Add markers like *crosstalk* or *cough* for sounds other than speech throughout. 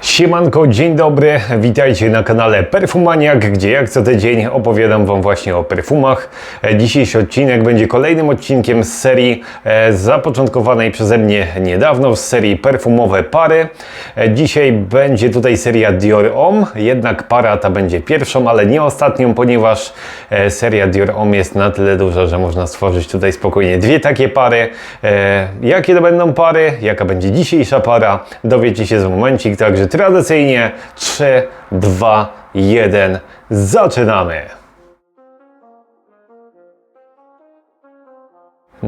Siemanko, dzień dobry, witajcie na kanale Perfumaniak, gdzie jak co tydzień opowiadam Wam właśnie o perfumach. E, Dzisiejszy odcinek będzie kolejnym odcinkiem z serii e, zapoczątkowanej przeze mnie niedawno, z serii perfumowe pary. E, Dzisiaj będzie tutaj seria Dior Homme, jednak para ta będzie pierwszą, ale nie ostatnią, ponieważ seria Dior Homme jest na tyle duża, że można stworzyć tutaj spokojnie dwie takie pary. Jakie to będą pary, jaka będzie dzisiejsza para, dowiecie się za momencik, także tradycyjnie 3, 2, 1, zaczynamy!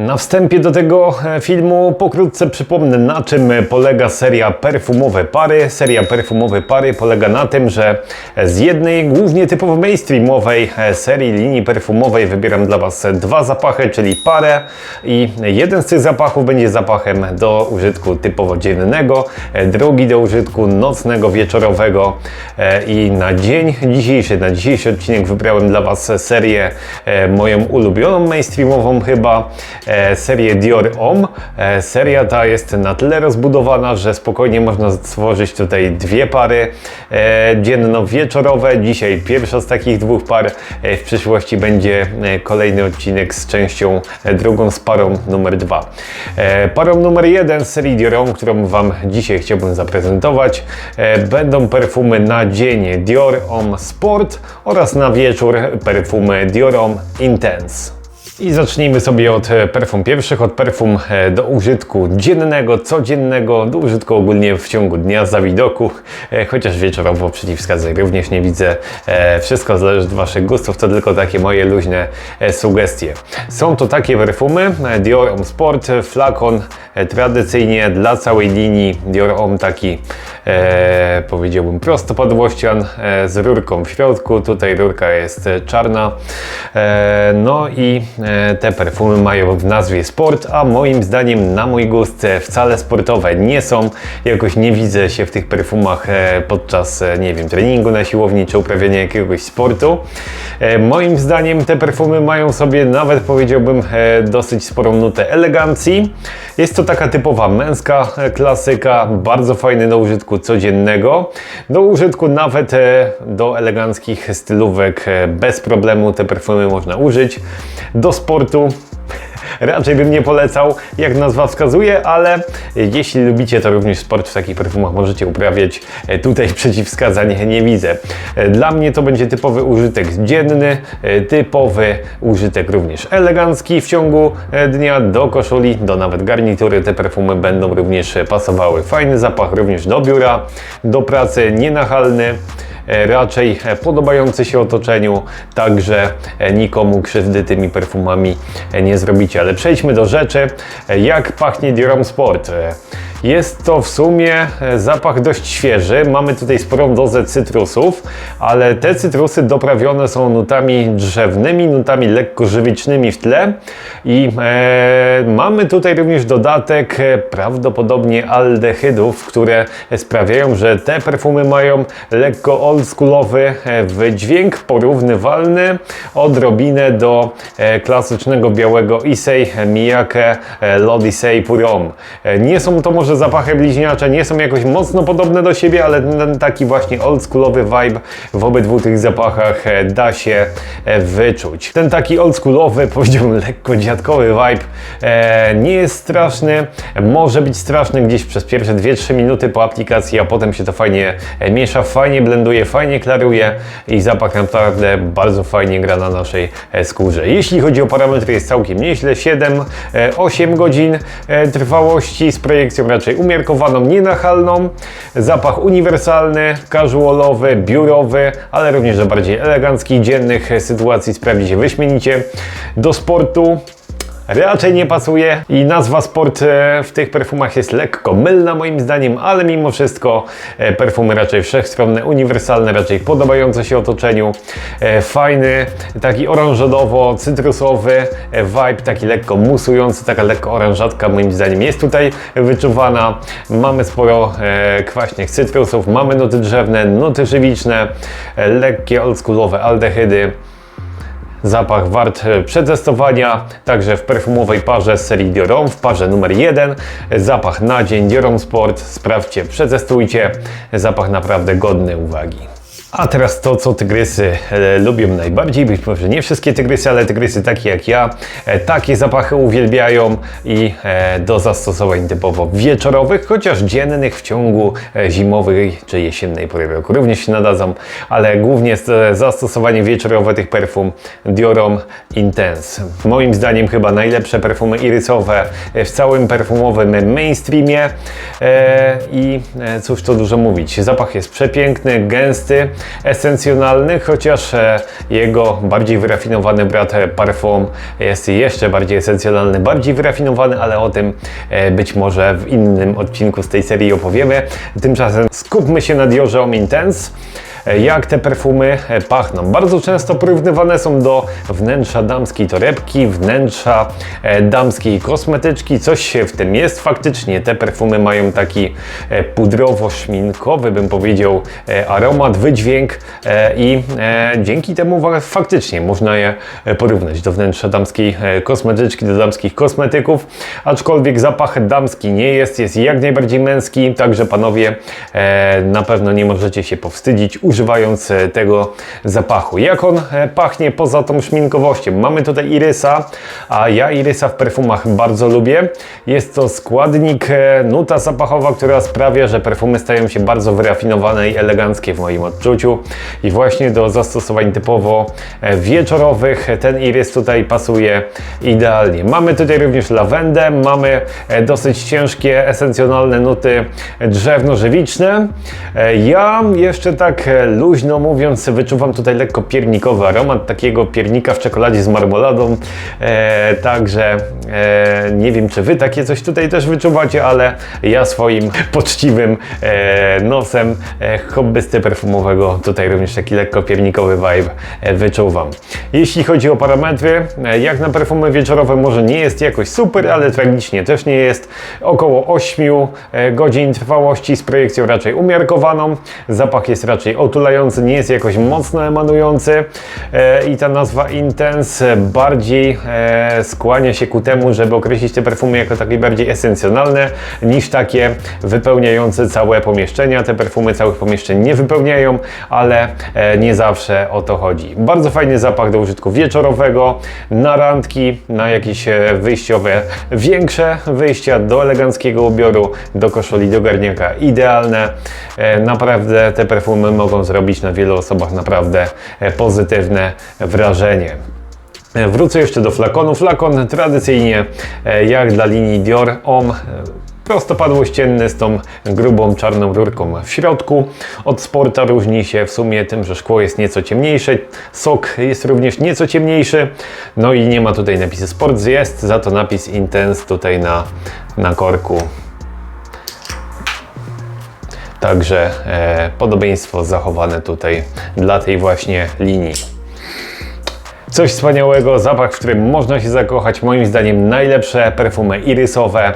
Na wstępie do tego e, filmu pokrótce przypomnę na czym polega seria Perfumowe Pary. Seria Perfumowe Pary polega na tym, że z jednej głównie typowo mainstreamowej e, serii linii perfumowej wybieram dla Was dwa zapachy, czyli parę. I jeden z tych zapachów będzie zapachem do użytku typowo dziennego, e, drugi do użytku nocnego, wieczorowego. I na dzień dzisiejszy, na dzisiejszy odcinek wybrałem dla Was serię moją ulubioną mainstreamową chyba, serię Dior Homme. E, Seria ta jest na tyle rozbudowana, że spokojnie można stworzyć tutaj dwie pary e, dzienno-wieczorowe. Dzisiaj pierwsza z takich dwóch par. E, W przyszłości będzie e, kolejny odcinek z częścią e, drugą, z parą numer dwa. E, Parą numer jeden z serii Dior Homme, którą Wam dzisiaj chciałbym zaprezentować, e, będą perfumy na dzień Dior Homme Sport oraz na wieczór perfumy Dior Homme Intense. I zacznijmy sobie od e, perfum pierwszych, od perfum e, do użytku dziennego, codziennego, do użytku ogólnie w ciągu dnia za widoku, e, chociaż wieczorowo przeciwwskazań również nie widzę. Wszystko zależy od Waszych gustów, to tylko takie moje luźne sugestie. Są to takie perfumy Dior Homme Sport, flakon tradycyjnie dla całej linii Dior Homme taki e, powiedziałbym prostopadłościan e, z rurką w środku, tutaj rurka jest czarna, e, no i te perfumy mają w nazwie sport, a moim zdaniem na mój gust e, wcale sportowe nie są, jakoś nie widzę się w tych perfumach e, podczas, e, nie wiem, treningu na siłowni czy uprawiania jakiegoś sportu. E, moim zdaniem te perfumy mają sobie nawet powiedziałbym e, dosyć sporą nutę elegancji. Jest to taka typowa męska klasyka, bardzo fajny do użytku codziennego, do użytku nawet e, do eleganckich stylówek e, bez problemu te perfumy można użyć. Do sportu raczej bym nie polecał, jak nazwa wskazuje, ale jeśli lubicie to również sport w takich perfumach możecie uprawiać. E, Tutaj *laughs* przeciwwskazań nie widzę. E, Dla mnie to będzie typowy użytek dzienny, e, typowy użytek również elegancki w ciągu dnia do koszuli, do nawet garnitury. Te perfumy będą również pasowały. Fajny zapach również do biura, do pracy, nienachalny raczej e, podobający się otoczeniu, także e, nikomu krzywdy tymi perfumami e, nie zrobicie. Ale przejdźmy do rzeczy. E, Jak pachnie Dior Homme Sport? Jest to w sumie e, zapach dość świeży. Mamy tutaj sporą dozę cytrusów, ale te cytrusy doprawione są nutami drzewnymi, nutami lekko żywicznymi w tle i e, mamy tutaj również dodatek e, prawdopodobnie aldehydów, które sprawiają, że te perfumy mają lekko oldschoolowy e, wydźwięk, porównywalny odrobinę do klasycznego białego Issei Miyake Homme. E, Nie są to może zapachy bliźniacze, nie są jakoś mocno podobne do siebie, ale ten taki właśnie oldschoolowy vibe w obydwu tych zapachach e, da się e, wyczuć. Ten taki oldschoolowy, *laughs* powiedziałbym lekko dziadkowy vibe e, nie jest straszny, może być straszny gdzieś przez pierwsze 2-3 minuty po aplikacji, a potem się to fajnie miesza, fajnie blenduje, fajnie klaruje i zapach naprawdę bardzo fajnie gra na naszej skórze. Jeśli chodzi o parametry jest całkiem nieźle, 7-8 godzin trwałości z projekcją umiarkowaną, nienachalną, zapach uniwersalny, casualowy, biurowy, ale również do bardziej eleganckich, dziennych sytuacji sprawdzi się wyśmienicie. Do sportu raczej nie pasuje i nazwa sport e, w tych perfumach jest lekko mylna moim zdaniem, ale mimo wszystko e, perfumy raczej wszechstronne, uniwersalne, raczej podobające się otoczeniu. E, Fajny, taki oranżadowo-cytrusowy e, vibe, taki lekko musujący, taka lekko oranżatka moim zdaniem jest tutaj wyczuwana. Mamy sporo kwaśnych cytrusów, mamy nuty drzewne, nuty żywiczne, lekkie oldschoolowe aldehydy. Zapach wart e, przetestowania, także w perfumowej parze z serii Dior w parze numer 1. Zapach na dzień Dior Sport, sprawdźcie, przetestujcie, zapach naprawdę godny uwagi. A teraz to, co tygrysy e, lubią najbardziej, być może nie wszystkie tygrysy, ale tygrysy takie jak ja, e, takie zapachy uwielbiają i e, do zastosowań typowo wieczorowych, chociaż dziennych w ciągu e, zimowej czy jesiennej pory roku również się nadadzą, ale głównie e, zastosowanie wieczorowe tych perfum Diorom Intense. Moim zdaniem chyba najlepsze perfumy irysowe w całym perfumowym mainstreamie e, i e, cóż to dużo mówić, zapach jest przepiękny, gęsty, esencjonalny, chociaż e, jego bardziej wyrafinowany brat e, Parfum jest jeszcze bardziej esencjonalny, bardziej wyrafinowany, ale o tym e, być może w innym odcinku z tej serii opowiemy. Tymczasem skupmy się na Diorze Homme Intense jak te perfumy e, pachną. Bardzo często porównywane są do wnętrza damskiej torebki, wnętrza e, damskiej kosmetyczki. Coś się w tym jest. Faktycznie te perfumy mają taki e, pudrowo-szminkowy, bym powiedział, e, aromat, wydźwięk e, i e, dzięki temu faktycznie można je e, porównać do wnętrza damskiej e, kosmetyczki, do damskich kosmetyków. Aczkolwiek zapach damski nie jest, jest jak najbardziej męski, także panowie e, na pewno nie możecie się powstydzić używając e, tego zapachu. Jak on e, pachnie poza tą szminkowością? Mamy tutaj irysa, a ja irysa w perfumach bardzo lubię. Jest to składnik, e, nuta zapachowa, która sprawia, że perfumy stają się bardzo wyrafinowane i eleganckie w moim odczuciu. I właśnie do zastosowań typowo wieczorowych ten irys tutaj pasuje idealnie. Mamy tutaj również lawendę, mamy dosyć ciężkie, esencjonalne nuty drzewno-żywiczne. Ja jeszcze tak luźno mówiąc wyczuwam tutaj lekko piernikowy aromat, takiego piernika w czekoladzie z marmoladą. E, także e, nie wiem, czy Wy takie coś tutaj też wyczuwacie, ale ja swoim poczciwym e, nosem e, hobbysty perfumowego tutaj również taki lekko piernikowy vibe e, wyczuwam. Jeśli chodzi o parametry, e, jak na perfumy wieczorowe może nie jest jakoś super, ale tragicznie też nie jest. Około 8 e, godzin trwałości z projekcją raczej umiarkowaną. Zapach jest raczej otulający, nie jest jakoś mocno emanujący e, i ta nazwa Intense bardziej e, skłania się ku temu, żeby określić te perfumy jako takie bardziej esencjonalne niż takie wypełniające całe pomieszczenia. Te perfumy całych pomieszczeń nie wypełniają, ale e, nie zawsze o to chodzi. Bardzo fajny zapach do użytku wieczorowego, na randki, na jakieś wyjściowe, większe wyjścia, do eleganckiego ubioru, do koszuli, do garniaka. Idealne. Naprawdę te perfumy mogą zrobić na wielu osobach naprawdę e, pozytywne wrażenie. E, Wrócę jeszcze do flakonu. Flakon tradycyjnie, e, jak dla linii Dior e, prostopadłościenny z tą grubą czarną rurką w środku. Od sporta różni się w sumie tym, że szkło jest nieco ciemniejsze, sok jest również nieco ciemniejszy, no i nie ma tutaj napisu sport, jest za to napis Intense tutaj na, na korku. Także e, podobieństwo zachowane tutaj dla tej właśnie linii. Coś wspaniałego, zapach, w którym można się zakochać. Moim zdaniem najlepsze perfumy irysowe,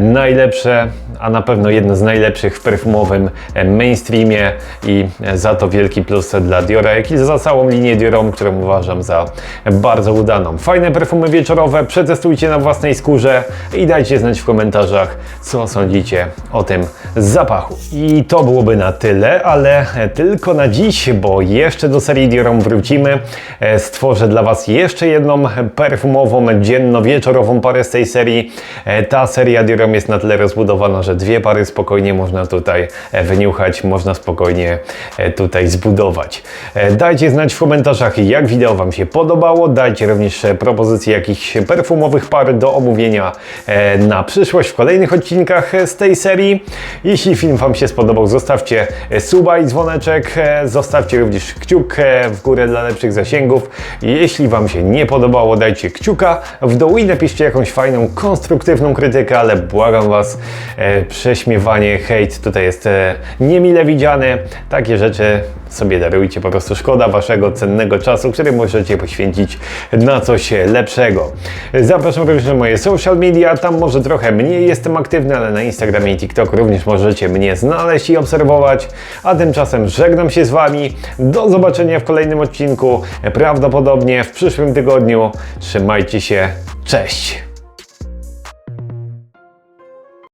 najlepsze, a na pewno jedno z najlepszych w perfumowym e, mainstreamie i e, za to wielki plus dla Diora, jak i za całą linię Diorą, którą uważam za bardzo udaną. Fajne perfumy wieczorowe, przetestujcie na własnej skórze i dajcie znać w komentarzach, co sądzicie o tym zapachu. I to byłoby na tyle, ale e, tylko na dziś, bo jeszcze do serii Diorą wrócimy. Stworzę dla Was jeszcze jedną perfumową, dzienno-wieczorową parę z tej serii. E, Ta seria Diorą jest na tyle rozbudowana, że dwie pary spokojnie można tutaj e, wyniuchać, można spokojnie e, tutaj zbudować. Dajcie znać w komentarzach, jak wideo Wam się podobało. Dajcie również propozycje jakichś perfumowych par do omówienia na przyszłość w kolejnych odcinkach z tej serii. Jeśli film Wam się spodobał, zostawcie suba i dzwoneczek. Zostawcie również kciuk w górę dla lepszych zasięgów. Jeśli Wam się nie podobało, dajcie kciuka w dół i napiszcie jakąś fajną, konstruktywną krytykę, ale błagam Was, e, prześmiewanie, hejt tutaj jest e, niemile widziane. Takie rzeczy sobie darujcie, po prostu szkoda waszego cennego czasu, który możecie poświęcić na coś lepszego. Zapraszam również na moje social media, tam może trochę mniej jestem aktywny, ale na Instagramie i TikTok również możecie mnie znaleźć i obserwować. A tymczasem żegnam się z wami. Do zobaczenia w kolejnym odcinku, prawdopodobnie w przyszłym tygodniu. Trzymajcie się, cześć!